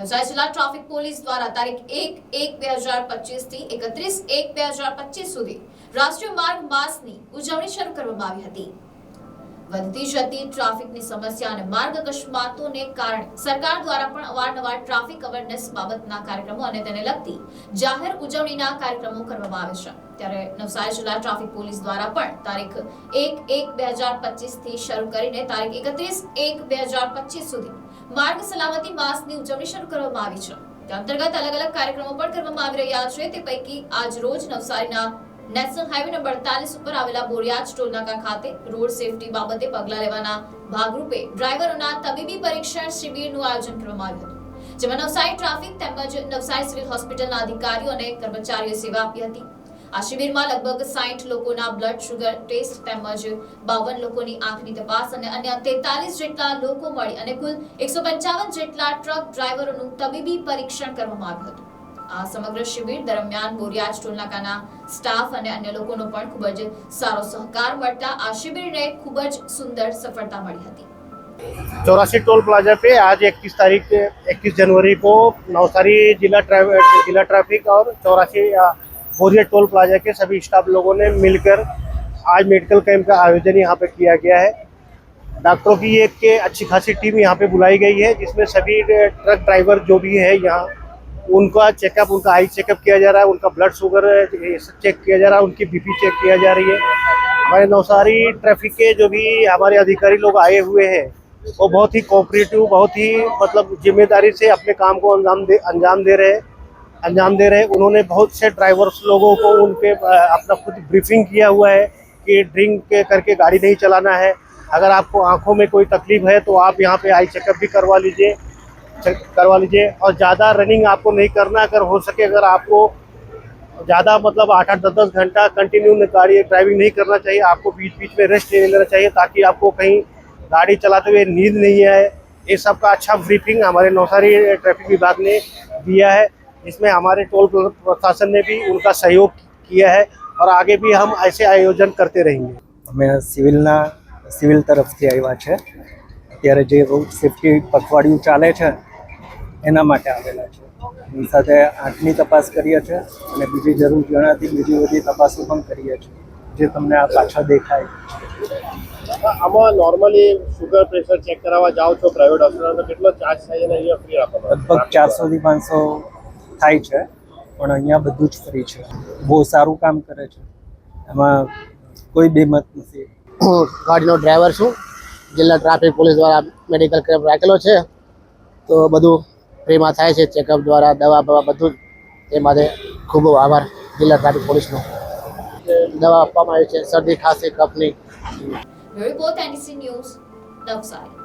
નવસારી જિલ્લા traffic police દ્વારા તારીખ એક એક બે હજાર પચીસથી એકત્રીસ એક બે હજાર પચીસ સુધી રાષ્ટ્રીય માર્ગ માસની ઉજવણી શરૂ કરવામાં આવી હતી. વધતી જતી ટ્રાફિકની સમસ્યા અને માર્ગ અકસ્માતોને કારણે સરકાર દ્વારા પણ અવારનવાર ટ્રાફિક અવેરનેસ બાબતના કાર્યક્રમો અને તેને લગતી જાહેર ઉજવણીના કાર્યક્રમો કરવામાં આવે છે. ત્યારે નવસારી જિલ્લા ટ્રાફિક પોલીસ દ્વારા પણ તારીખ એક એક બે હજાર પચીસથી શરૂ કરીને તારીખ એકત્રીસ એક બે હજાર પચીસ સુધી માર્ગ સલામતી માસની ઉજવણી શરૂ કરવામાં આવી છે. તે અંતર્ગત અલગ અલગ કાર્યક્રમો પણ કરવામાં આવી રહ્યા છે. તે પૈકી આજ રોજ નવસારીના નેશનલ હાઈવે નંબર 48 ઉપર આવેલા બોરિયાજ ટોલ નાકા ખાતે રોડ સેફટી બાબતે પગલાં લેવાના ભાગરૂપે ડ્રાઈવરોના તબીબી પરીક્ષણ શિબિરનું આયોજન કરવામાં આવ્યું હતું. જેમાં નવસારી ટ્રાફિક તેમજ નવસારી સિવિલ હોસ્પિટલના અધિકારીઓ અને કર્મચારીઓએ સેવા આપી હતી. આ શિબિરમાં લગભગ 60 લોકોના બ્લડ શુગર ટેસ્ટ તેમજ બાવન લોકોની આંખની તપાસ અને અન્ય 43 જેટલા લોકો મળી અને કુલ 155 જેટલા ટ્રક ડ્રાઈવરોનું તબીબી પરીક્ષણ કરવામાં આવ્યું હતું આ સમગ્ર શિબિર દરમિયાન બોરિયાજ ટોલનાકાના સ્ટાફ અને અન્ય લોકોનો પણ ખૂબ જ સારો સહકાર મળતા આ શિબિરને ખૂબ જ સુંદર સફળતા મળી હતી चौरासी टोल प्लाजा पे आज 21 तारीख 21 जनवरी को नवसारी जिला ट्रैव- जिला ट्रैफिक और चौरासी बोरिया टोल प्लाजा के सभी स्टाफ लोगों ने मिलकर आज मेडिकल कैंप का आयोजन यहाँ पे किया गया है। डॉक्टरों की एक के अच्छी खासी टीम यहाँ पे बुलाई गई है, जिसमें सभी ट्रक ड्राइवर जो भी है यहाँ, उनका चेकअप उनका आई चेकअप किया जा रहा है, उनका ब्लड शुगर चेक किया जा रहा है, उनकी बीपी चेक किया जा रही है। हमारे नवसारी ट्रैफ़िक के जो भी हमारे अधिकारी लोग आए हुए हैं, वो बहुत ही कोऑपरेटिव बहुत ही मतलब ज़िम्मेदारी से अपने काम को अंजाम दे अंजाम दे रहे हैं। अंजाम दे रहे उन्होंने बहुत से ड्राइवर्स लोगों को उनके अ, अपना खुद ब्रीफिंग किया हुआ है कि ड्रिंक करके गाड़ी नहीं चलाना है। अगर आपको आँखों में कोई तकलीफ़ है तो आप यहाँ पे आई चेकअप भी करवा लीजिए करवा लीजिए। और ज़्यादा रनिंग आपको नहीं करना अगर हो सके अगर आपको ज़्यादा मतलब आठ आठ दस दस घंटा कंटिन्यू गाड़ी ड्राइविंग नहीं करना चाहिए आपको बीच बीच में रेस्ट ले लेना चाहिए ताकि आपको कहीं गाड़ी चलाते हुए नींद नहीं आए। ये सब का अच्छा ब्रीफिंग हमारे नौसारी ट्रैफ़िक विभाग ने दिया है। इसमें हमारे टोल प्रशासन ने भी उनका सहयोग किया है और आगे भी हम ऐसे आयोजन करते रहेंगे અમે સિવિલના સિવિલ તરફથી આવ્યા છે અત્યારે જે રોડ સેફટી પખવાડિયું ચાલે છે એના માટે આવેલા છે એની સાથે આંખની તપાસ કરીએ છીએ અને બીજી જરૂર જણાતી બીજી બધી તપાસો પણ કરીએ છીએ જે તમને આ પાછળ દેખાય આમાં નોર્મલી શુગર પ્રેશર ચેક કરાવવા જાઓ છો પ્રાઇવેટ હોસ્પિટલમાં કેટલો ચાર્જ થાય અને અહીંયા ફ્રી આપવામાં લગભગ ચારસોથી પાંચસો થાય છે પણ અહીંયા બધું જ ફ્રી છે. બહુ સારું કામ કરે છે. એમાં કોઈ બેમત નથી. હું ગાડીનો ડ્રાઈવર છું. જિલ્લા ટ્રાફિક પોલીસ દ્વારા મેડિકલ કેમ્પ રાખેલો છે. તો બધું ફ્રીમાં થાય છે. ચેકઅપ દ્વારા દવા બવા બધું જ. એ માટે ખૂબ આભાર જિલ્લા ટ્રાફિક પોલીસનો. દવા આપવામાં આવી છે. શરદી ખાંસી કફની. ન્યૂઝ નવસારી